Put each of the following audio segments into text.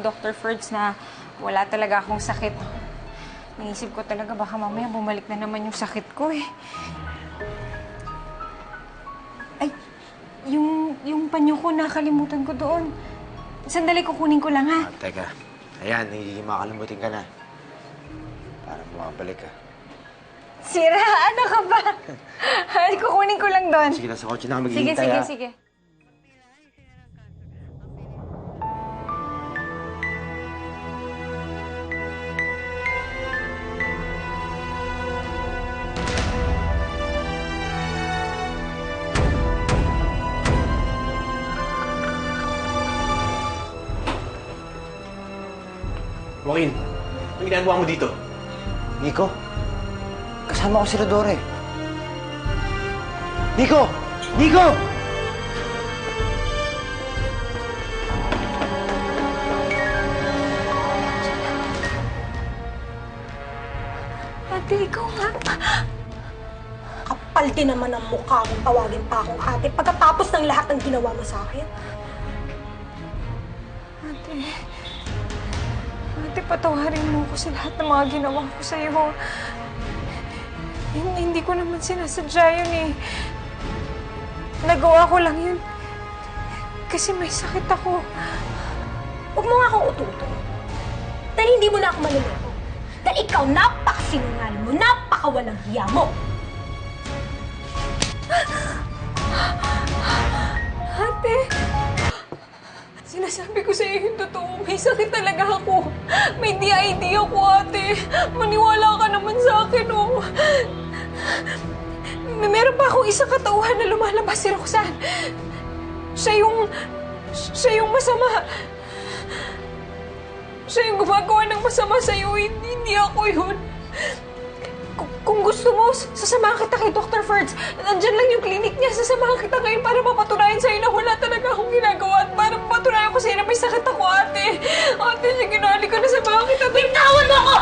Dr. Ferds na wala talaga akong sakit. Naisip ko talaga baka mamaya bumalik na naman yung sakit ko eh. Ay, yung, yung panyo ko, nakalimutan ko doon. Sandali, kukunin ko lang ha. Ah, teka. Ayan, hindi makakalimutin ka na. Para makabalik ka. Sira, ano ka ba? Ay, kukunin ko lang doon. Sige, nasa kotse na Sige, ako maghihintay sige, ah. sige. Joaquin, ano ginagawa mo dito? Nico, kasama ko si Rodore. Nico! Nico! Ate, ikaw nga. Kapal din naman ang mukha kung tawagin pa akong ate pagkatapos ng lahat ng ginawa mo sa akin. Ate, ate, patawarin mo ko sa lahat ng mga ginawa ko sa'yo. Hindi, hindi ko naman sinasadya yun eh. Nagawa ko lang yun. Kasi may sakit ako. Huwag mo nga akong ututo. Dahil hindi mo na ako maluloko. Dahil ikaw napakasinungaling mo, napakawalang hiya mo. Sinasabi ko sa'yo yung totoo. May sakit talaga ako. May DID ako, ate. Maniwala ka naman sa akin, oh. May meron pa akong isang katauhan na lumalabas si Roxanne. Siya yung... Siya yung masama. Siya yung gumagawa ng masama sa'yo. Hindi, hindi ako yun. Kung, gusto mo, sasamahan kita kay Dr. Ferds. Nandyan lang yung clinic niya. Sasamahan kita ngayon para mapatunayan sa'yo na wala talaga akong ginagawa at para mapatunayan ko sa'yo na may sakit ako, ate. Ate, sige na, halika na samahan kita. Bitawan mo ako!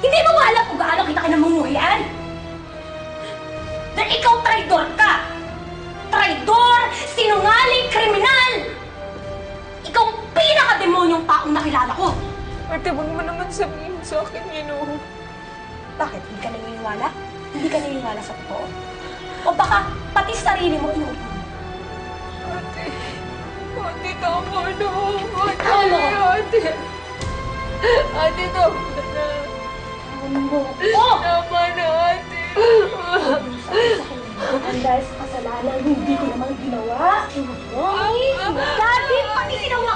Hindi mo ba alam kung gaano kita kinamumuhian? Dahil ikaw traidor ka! Traidor! Sinungaling! Kriminal! Ikaw ang pinaka-demonyong taong nakilala ko! Ate, huwag mo naman sabihin sa akin yun, oh. Bakit? Hindi ka naniniwala? Hindi ka naniniwala sa totoo? O baka pati sarili mo inuupo? Ate, ate, tama na. Ate, Tama. ate. Ate, tama na. Oh! Tama na, ate. Ang dahil sa kasalanan, hindi ko naman ginawa. Ay, dati pati sinawa